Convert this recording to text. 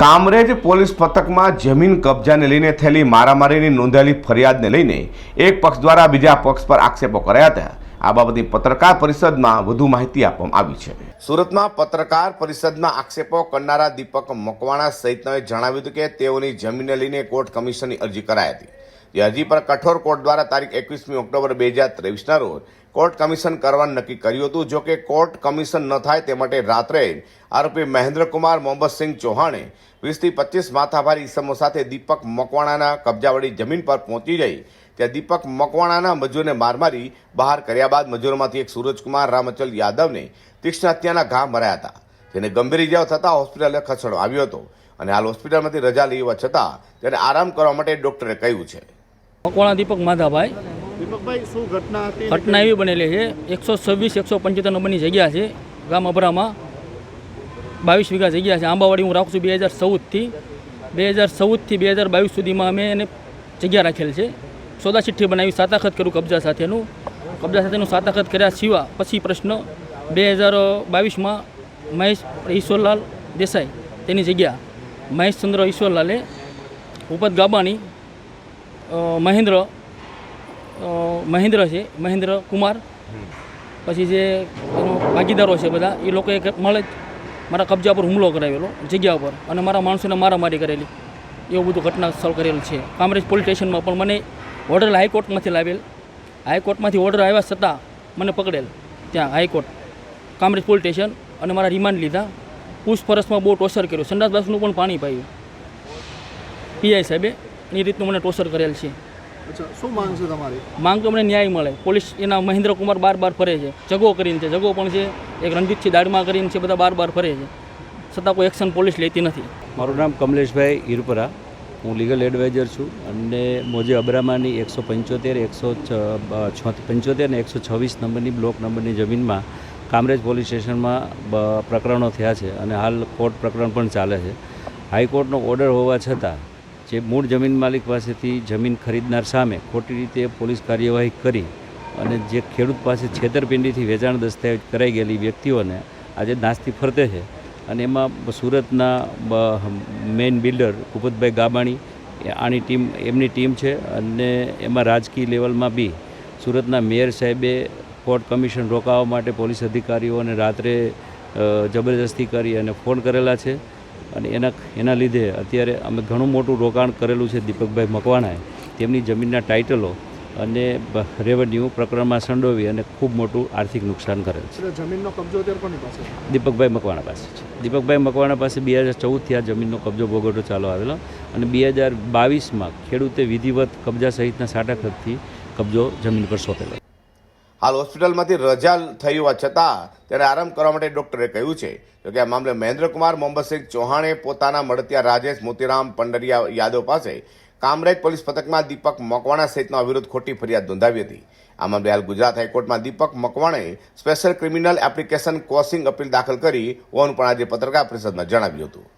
Kamrej police પથકમાં જમીન કબજાને લઈને થયેલી મારામારીની નોંધાયેલી ફરિયાદને લઈને એક પક્ષ દ્વારા બીજા પક્ષ પર આક્ષેપો કરાયા હતા. આ બાબતની પત્રકાર પરિષદમાં વધુ માહિતી આપવામાં આવી છે. સુરતમાં પત્રકાર પરિષદમાં આક્ષેપો કરનારા દીપક મકવાણા સહિતનાએ જણાવ્યું હતું કે તેઓની જમીનને લઈને કોર્ટ કમિશનની અરજી કરાઈ હતી. જે અરજી પર કઠોર કોર્ટ દ્વારા તારીખ એકવીસમી ઓક્ટોબર બે હજાર ત્રેવીસના રોજ કોર્ટ કમિશન કરવાનું નક્કી કર્યું હતું. જો કે કોર્ટ કમિશન ન થાય તે માટે રાત્રે આરોપી મહેન્દ્રકુમાર મોહમ્મદસિંહ ચૌહાણે વીસથી પચીસ માથાભારી ઇસમો સાથે દીપક મકવાણાના કબજાવાળી જમીન પર પહોંચી જઈ ત્યાં દીપક મકવાણાના મજૂરને માર મારી બહાર કર્યા બાદ મજૂરોમાંથી એક સૂરજકુમાર રામચલ યાદવને તીક્ષ્ણ હત્યાના ઘા મરાયા હતા. જેને ગંભીર ઇજાઓ થતાં હોસ્પિટલે ખસેડવામાં આવ્યો હતો અને હાલ હોસ્પિટલમાંથી રજા લેવા છતાં તેને આરામ કરવા માટે ડોક્ટરે કહ્યું છે. મકવાણા દીપક માધાભાઈ દીપકભાઈ ઘટના એવી બનેલી છે. એકસો છવ્વીસ, એકસો પંચોતેર નંબરની જગ્યા છે ગામ અભરામાં બાવીસ વીઘા જગ્યા છે. આંબાવાડી હું રાખું છું બે હજાર ચૌદથી. બે હજાર ચૌદથી બે હજાર બાવીસ સુધીમાં અમે એને જગ્યા રાખેલ છે. સોદા ચિઠ્ઠી બનાવી, સાતાખત કર્યું કબજા સાથેનું. કબજા સાથેનું સાતાખત કર્યા સિવા. પછી પ્રશ્ન, બે હજાર બાવીસમાં મહેશ ઈશ્વરલાલ દેસાઈ તેની જગ્યા. મહેશચંદ્ર ઈશ્વરલાલે ઉપત ગાબાણી મહેન્દ્ર મહેન્દ્ર છે, મહેન્દ્ર કુમાર. પછી જે એનો ભાગીદારો છે બધા, એ લોકોએ મળે મારા કબજા પર હુમલો કરાવેલો, જગ્યા ઉપર અને મારા માણસોને મારામારી કરેલી. એવું બધું ઘટના સ્થળ કરેલું છે. કામરેજ પોલીસ સ્ટેશનમાં પણ મને ઓર્ડર હાઈકોર્ટમાંથી લાવેલ. હાઈકોર્ટમાંથી ઓર્ડર આવ્યા છતાં મને પકડેલ. ત્યાં હાઈકોર્ટ, કામરેજ પોલીસ સ્ટેશન અને મારા રિમાન્ડ લીધા. પૂછપરછમાં બહુ ટોર્ચર કર્યું. સંડાસ બાસનું પણ પાણી પાયું. પીઆઈ સાહેબે એ રીતનું મને ટોર્ચર કરેલ છે. અચ્છા શું માંગ છે તમારી? માંગ તો અમને ન્યાય મળે. પોલીસ એના મહેન્દ્ર કુમાર બાર બાર ફરે છે. જગો કરીને છે. જગો પણ છે. એક રણજીતસિંહ દાડમાં કરીને છે બધા બાર બાર ફરે છે. છતાં કોઈ એક્શન પોલીસ લેતી નથી. મારું નામ કમલેશભાઈ ઈરપરા. હું લીગલ એડવાઇઝર છું અને મોજે અબરામાની એકસો પંચોતેર એકસો પંચોતેર ને એકસો છવ્વીસ નંબરની બ્લોક નંબરની જમીનમાં કામરેજ પોલીસ સ્ટેશનમાં પ્રકરણો થયા છે અને હાલ કોર્ટ પ્રકરણ પણ ચાલે છે. હાઈકોર્ટનો ઓર્ડર હોવા છતાં જે મૂળ જમીન માલિક પાસેથી જમીન ખરીદનાર સામે ખોટી રીતે પોલીસ કાર્યવાહી કરી અને જે ખેડૂત પાસે છેતરપિંડીથી વેચાણ દસ્તાવેજ કરાઈ ગયેલી વ્યક્તિઓને આજે નાસ્તી ફરતે છે. અને એમાં સુરતના મેઇન બિલ્ડર કુપતભાઈ ગાબાણી આની ટીમ, એમની ટીમ છે અને એમાં રાજકીય લેવલમાં બી સુરતના મેયર સાહેબે કોર્ટ કમિશન રોકાવા માટે પોલીસ અધિકારીઓને રાત્રે જબરજસ્તી કરી અને ફોન કરેલા છે. અને એના એના લીધે અત્યારે અમે ઘણું મોટું રોકાણ કરેલું છે દીપકભાઈ મકવાણાએ. તેમની જમીનના ટાઇટલો અને રેવન્યુ પ્રકરણમાં સંડોવી અને ખૂબ મોટું આર્થિક નુકસાન કરેલ છે. જમીનનો કબજો કોની પાસે દીપકભાઈ મકવાણા પાસે છે. દીપકભાઈ મકવાણા પાસે બે હજાર ચૌદથી આ જમીનનો કબજો ભોગવટો ચાલુ આવેલો અને બે હજાર બાવીસમાં ખેડૂતે વિધિવત કબજા સહિતના સાટાખતથી કબજો જમીન પર સોંપેલો. હાલ હોસ્પિટલમાંથી રજા થઈ હોવા છતાં તેને આરામ કરવા માટે ડોક્ટરે કહ્યું છે. જોકે આ મામલે મહેન્દ્રકુમાર, મોહમ્મદસિંહ ચૌહાણે પોતાના મળતિયા રાજેશ મોતીરામ પંડરિયા યાદવ પાસે કામરેજ પોલીસ પથકમાં દીપક મકવાણા સહિતનો વિરુદ્ધ ખોટી ફરિયાદ નોંધાવી હતી. આ મામલે હાલ ગુજરાત હાઈકોર્ટમાં Deepak મકવાણે special criminal application quashing appeal દાખલ કરી હોવાનું પણ આજે પત્રકાર પરિષદમાં જણાવ્યું હતું.